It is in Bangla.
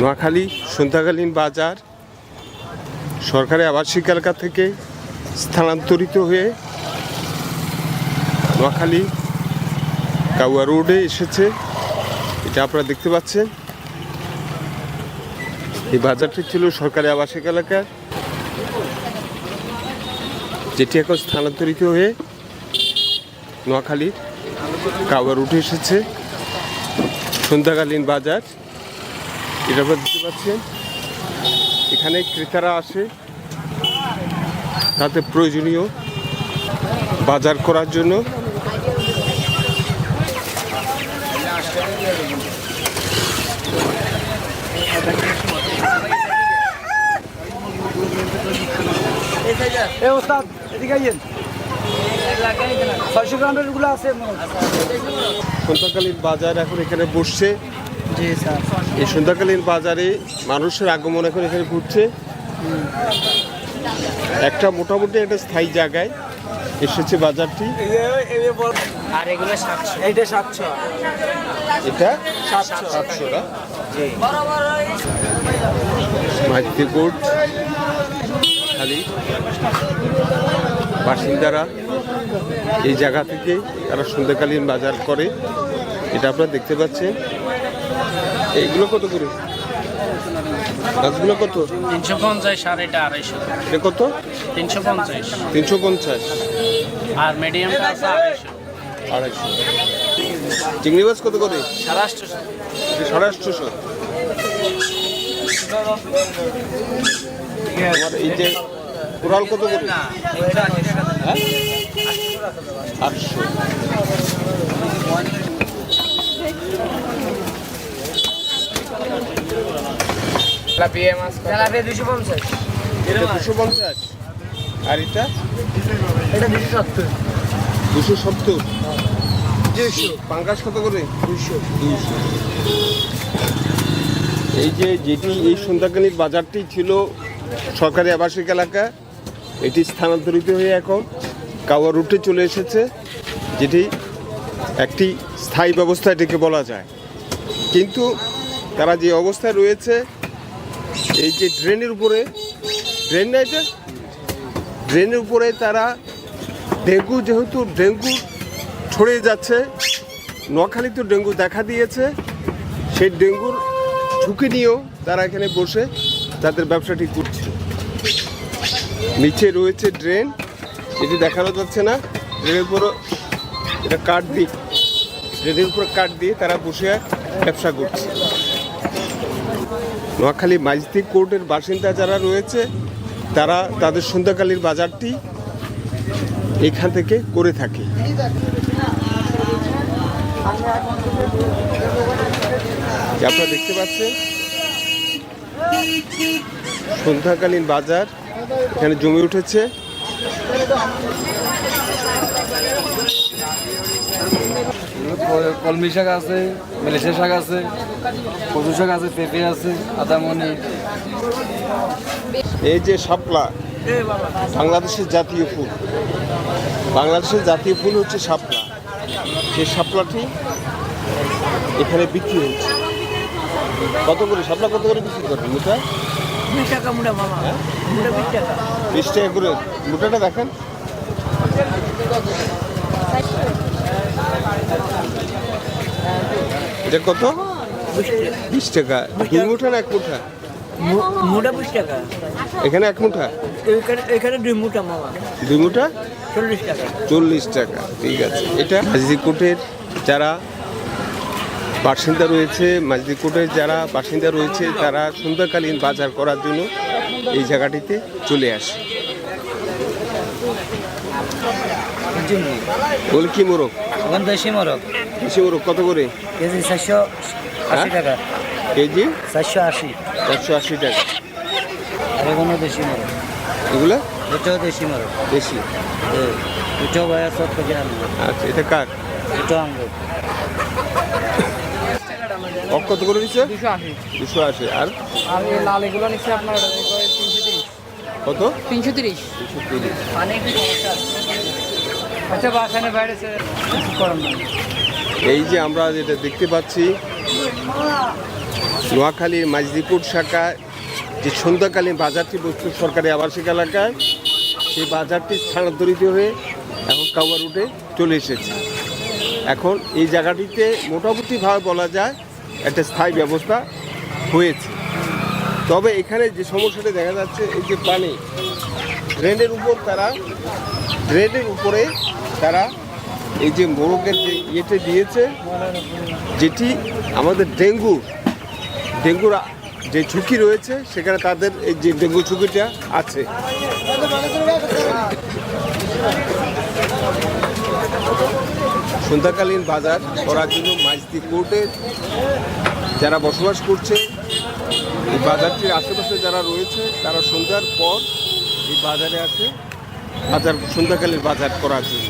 নোয়াখালী, সন্ধ্যাকালীন বাজার, সরকারি আবাসিক এলাকা থেকে স্থানান্তরিত হয়ে নোয়াখালী কাউয়া রোডে এসেছে। এটা আপনারা দেখতে পাচ্ছেন। এই বাজারটি ছিল সরকারি আবাসিক এলাকার যেটি এখন স্থানান্তরিত হয়ে নোয়াখালীর কাউয়া রোডে এসেছে। সন্ধ্যাকালীন বাজার। এটা আপনারা দেখতে পাচ্ছেন এখানে ক্রেতারা আসে। তাতে প্রয়োজনীয় বাজার করার জন্য। এ ওস্তাদ এদিকে ছয়শো গ্রামেরগুলো আছে সন্ধ্যাকালীন বাজার এখন এখানে বসছে। জি স্যার। এই সন্ধ্যাকালীন বাজারে মানুষের আগমন এখন এখানে ঘুরছে। একটা মোটামুটি একটা স্থায়ী জায়গায় এসেছে বাজারটি। আর এগুলো সাতশো। এইটা সাতশো। এটা সাতশো। সাতশো না? খালি বাসিন্দারা এই জায়গা থেকে তারা সন্ধ্যাকালীন বাজার করে। এটা আপনারা দেখতে পাচ্ছেন। এইগুলো কত করে? গাছগুলো কত? তিনশো পঞ্চাশ আর এটা আড়াইশো। এটা কত? তিনশো পঞ্চাশ। তিনশো পঞ্চাশ। আর মিডিয়ামটা আছে আড়াইশো। আড়াইশো। চিংড়ি মাছ কত করে? সাড়ে আটশো। সাড়ে আটশোশো। তোমার এই যে কোরাল কত করে? হ্যাঁ? আটশো। তেলাপিয়া এটা আর এটা? এটা কত করে? এই যে যেটি এই সন্ধ্যাকালীন বাজারটি ছিল সরকারি আবাসিক এলাকা এটি স্থানান্তরিত হয়ে এখন কাওয়া রুটে চলে এসেছে যেটি একটি স্থায়ী ব্যবস্থা এটিকে বলা যায়। কিন্তু তারা যে অবস্থায় রয়েছে, এই যে ড্রেনের উপরে, ড্রেন না এটা ড্রেনের উপরে তারা ডেঙ্গু, যেহেতু ডেঙ্গু ছড়িয়ে যাচ্ছে নোয়াখালী তো ডেঙ্গু দেখা দিয়েছে, সেই ডেঙ্গুর ঝুঁকি নিয়েও তারা এখানে বসে তাদের ব্যবসাটি করছে। নিচে রয়েছে ড্রেন, এটি দেখানো যাচ্ছে না। ড্রেনের উপর এটা কাঠ দিয়ে, ড্রেনের উপর কাঠ দিয়ে তারা বসে ব্যবসা করছে। নোয়াখালী মাইজদি কোর্টের বাসিন্দা যারা রয়েছে, তারা তাদের সন্ধ্যাকালীন বাজারটি এখান থেকে করে থাকে। আপনারা দেখতে পাচ্ছেন, সন্ধ্যাকালীন বাজার এখানে জমে উঠেছে। কলমি শাক আছে, মেলেশিয়া শাক আছে। কচু শাক আছে পেঁপে আছে আদামনি। এই যে শাপলা বাংলাদেশের জাতীয় ফুল। বাংলাদেশের জাতীয় ফুল হচ্ছে শাপলা। সেই শাপলাটি এখানে বিক্রি হচ্ছে। কত করে? শাপলা কত করে বিক্রি করবেন মোটা? টাকা মামা টাকা। বিশ টাকা করে। মোটাটা দেখেন। এটা কত? বিশ টাকা। দুই মুঠা না এক মুঠা? মুড়া বিশ টাকা। এখানে এক মুঠা? এখানে এখানে দুই মুঠা মামা। দুই মুঠা? চল্লিশ টাকা। চল্লিশ টাকা ঠিক আছে। এটা মাঝদিকোটের যারা বাসিন্দা রয়েছে মাঝদিকোটের যারা বাসিন্দা রয়েছে তারা সন্ধ্যাকালীন বাজার করার জন্য এই জায়গাটিতে চলে আসে। বলে কি মোরগ। দেশি মোরগ কত করে? কেজি চারশো আশি টাকা। কেজি? চারশো আশি। একশো আশি টাকা। আর এখানে দেশি মরক এগুলো? এটাও দেশি মরক দেশি? এটাও ভাইয়া টাকা আনব আচ্ছা এটা কার? এটাও আনব অক কত করে দিচ্ছে দুশো আশি। দুশো আশি। আর? আর এই লাল এগুলো নিচ্ছে আপনার তিনশো তিরিশ। কত? তিনশো তিরিশ। দুশো তিরিশ। অনেক আচ্ছা বাসানে বাইরে করেন না এই যে আমরা যেটা দেখতে পাচ্ছি নোয়াখালীর মাইজদিপুর শাখায় যে সন্ধ্যাকালীন বাজারটি বস্তু সরকারি আবাসিক এলাকায়, সেই বাজারটি স্থানান্তরিত হয়ে এখন কাউয়া রুটে চলে এসেছে। এখন এই জায়গাটিতে মোটামুটিভাবে বলা যায় একটা স্থায়ী ব্যবস্থা হয়েছে। তবে এখানে যে সমস্যাটা দেখা যাচ্ছে, এই যে পানি ড্রেনের উপর তারা ড্রেনের উপরে তারা এই যে মোরগের যে ইয়েতে দিয়েছে, যেটি আমাদের ডেঙ্গু, ডেঙ্গুর যে ঝুঁকি রয়েছে, সেখানে তাদের এই যে ডেঙ্গু ঝুঁকিটা আছে। সন্ধ্যাকালীন বাজার করার জন্য মাইজদি কোর্টে যারা বসবাস করছে, এই বাজারটির আশেপাশে যারা রয়েছে, তারা সন্ধ্যার পর এই বাজারে আসে। বাজার সন্ধ্যাকালীন বাজার করার জন্য